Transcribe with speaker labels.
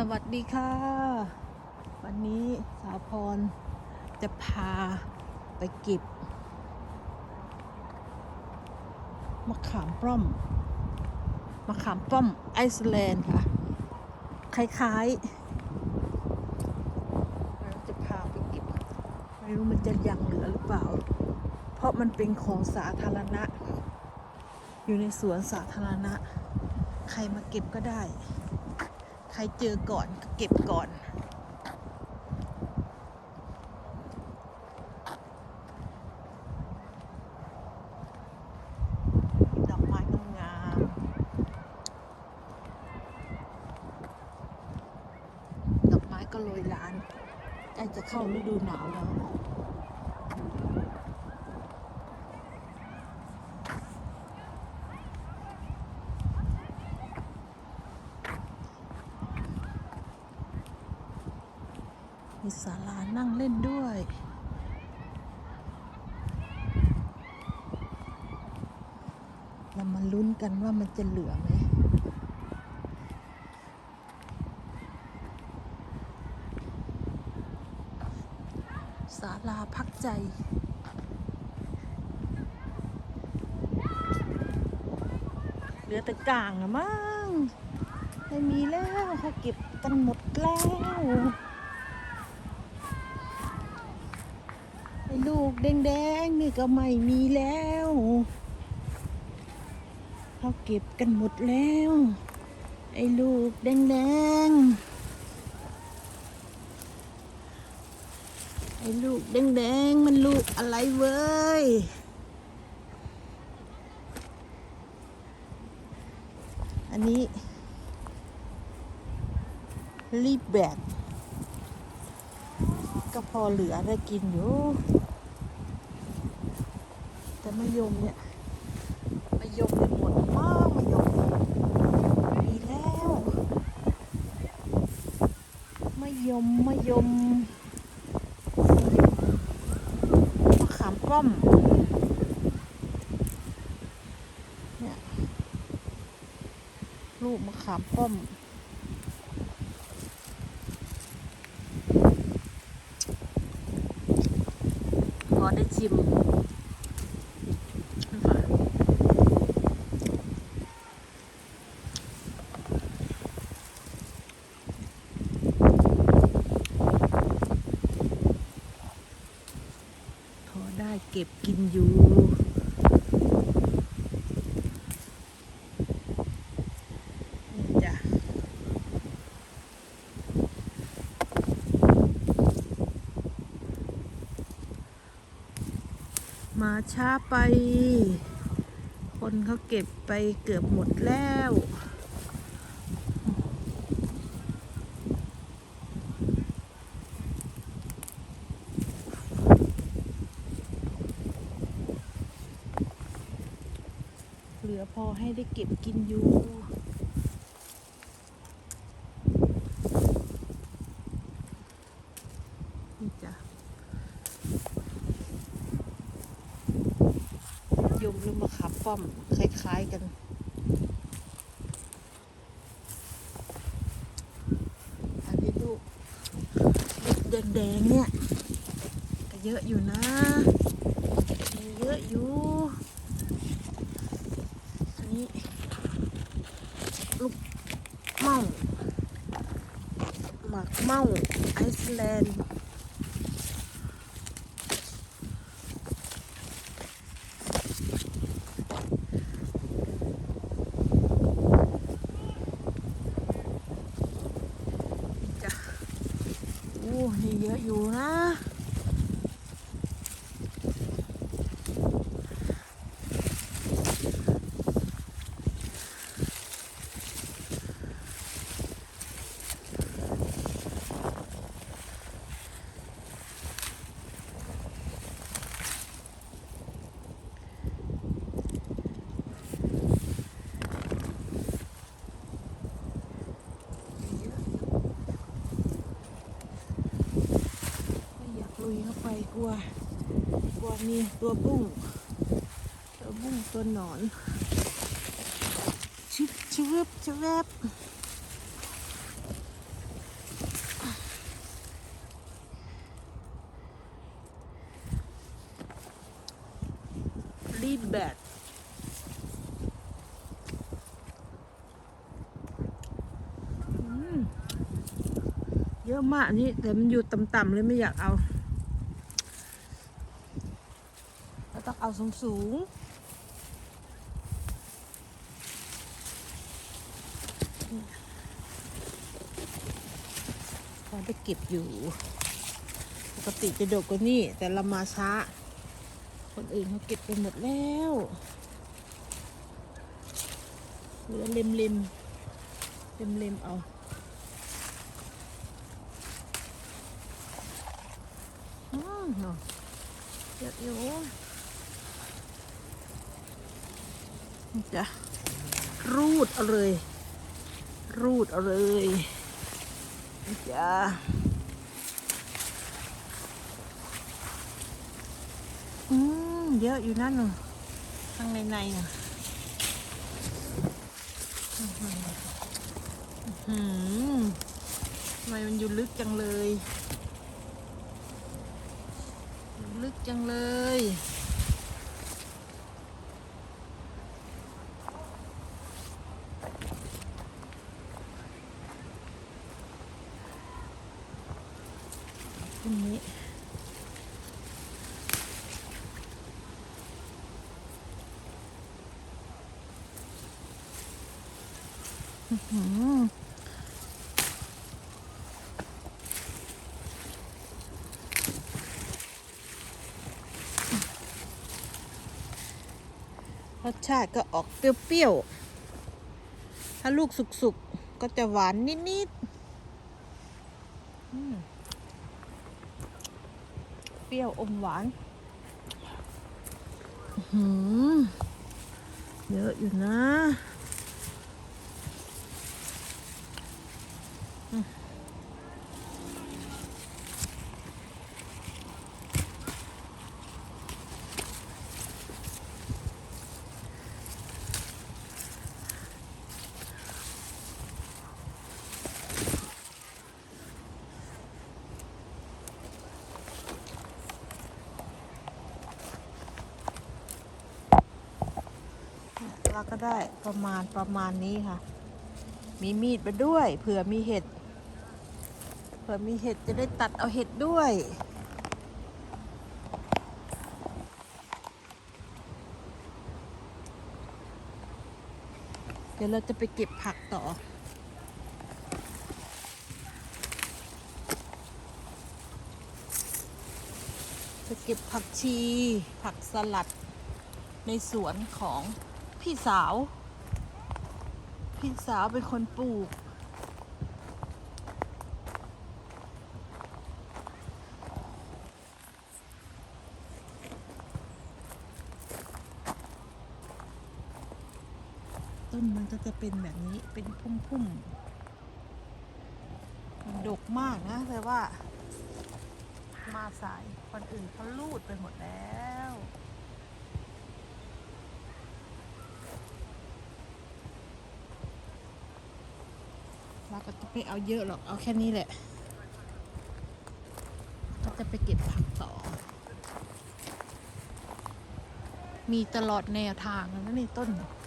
Speaker 1: สวัสดีค่ะ วันนี้สาวพรจะพาไปเก็บมะขามป้อมมะขามป้อมไอซ์แลนด์ค่ะ คล้ายๆเราจะพาไปเก็บ ไม่รู้มันจะยังเหลือหรือเปล่า เพราะมันเป็นของสาธารณะ อยู่ในสวนสาธารณะ ใครมาเก็บก็ได้ รเจอก่อนเก็บก่อนดอกไม้งามดอกไม้ก็โรยล้านใกล้จะเข้าฤดูหนาวแล้ว มีศาลานั่งเล่นด้วย เรามาลุ้นกันว่ามันจะเหลือไหมศาลาพักใจเหลือแต่กลางอะมั้งไม่มีแล้วเขาเก็บกันหมดแล้ว ไอ้ ลูกแดงๆนี่ก็ไม่มีแล้วเขาเก็บกันหมดแล้ว ไอ้ลูกแดงๆไอ้ลูกแดงๆมันลูกอะไรเว้ยอันนี้รีบแบกก็พอเหลือได้กินอยู่ แต่มะยมเนี่ยมะยมเนี่ยหมดมากมะยมมีแล้วมะยมมะยมมะขามป้อมเนี่ยลูกมะขามป้อมพอได้ชิมค่ะพ อได้เก็บกินอยู่นี่จ้ะมาช้าไป คนเขาเก็บไปเกือบหมดแล้ว เหลือพอให้ได้เก็บกินอยู่นี่จ้ะยมหรือมะขามป้อม คล้ายๆกันอันนี้ลูกลูกแดงๆเนี่ย ก็เยอะอยู่นะ มีเยอะอยู่อันนี้ ลูก เมาหมากเมาไอซ์แลนด์จ้ะโอ้นี่เยอะอยู่นะ กลัว กลัวมีตัวบุ้งตัวบุ้งตัวหนอน ชิบชิบชิบรีบแบตเยอะมากนี่แต่มันอยู่ต่ำๆเลยไม่อยากเอา เราต้องสูงๆพอไปเก็บอยู่ ปกติจะดกกว่านี่ แต่เรามาช้า คนอื่นเขาเก็บไปหมดแล้วเหลือเล็มเล็มเล็มเล็มเอาอืมเนาะเยอะอยู่นี่ จะรูดเอาเลย รูดเอาเลยจ้ะอืมเยอะอยู่นั่นน่ะข้างในในน่ะอื้อหืออื้อหือทำไมมันอยู่ลึกจังเลย ลึกจังเลย รงนี้ อือรสชาติก็ออกเปรี้ยวๆ ถ้าลูกสุกๆ ก็จะหวานนิด ๆอืม เปรี้ยวอมหวานหือเยอะอยู่นะ เราก็ได้ประมาณประมาณนี้ค่ะ มีมีดมาด้วยเผื่อมีเห็ดเผื่อมีเห็ดจะได้ตัดเอาเห็ดด้วยเดี๋ยวเราจะไปเก็บผักต่อ จะเก็บผักชี ผักสลัดในสวนของ พี่สาว พี่สาวเป็นคนปลูก ต้นมันก็จะเป็นแบบนี้เป็นพุ่มๆมันดกมากนะ แต่ว่า มาสายคนอื่นเขาลูดไปหมดแล้ว เราก็จะไม่เอาเยอะหรอก เอาแค่นี้แหละ ก็จะไปเก็บผักต่อ มีตลอดแนวทางแล้วนี่ต้นน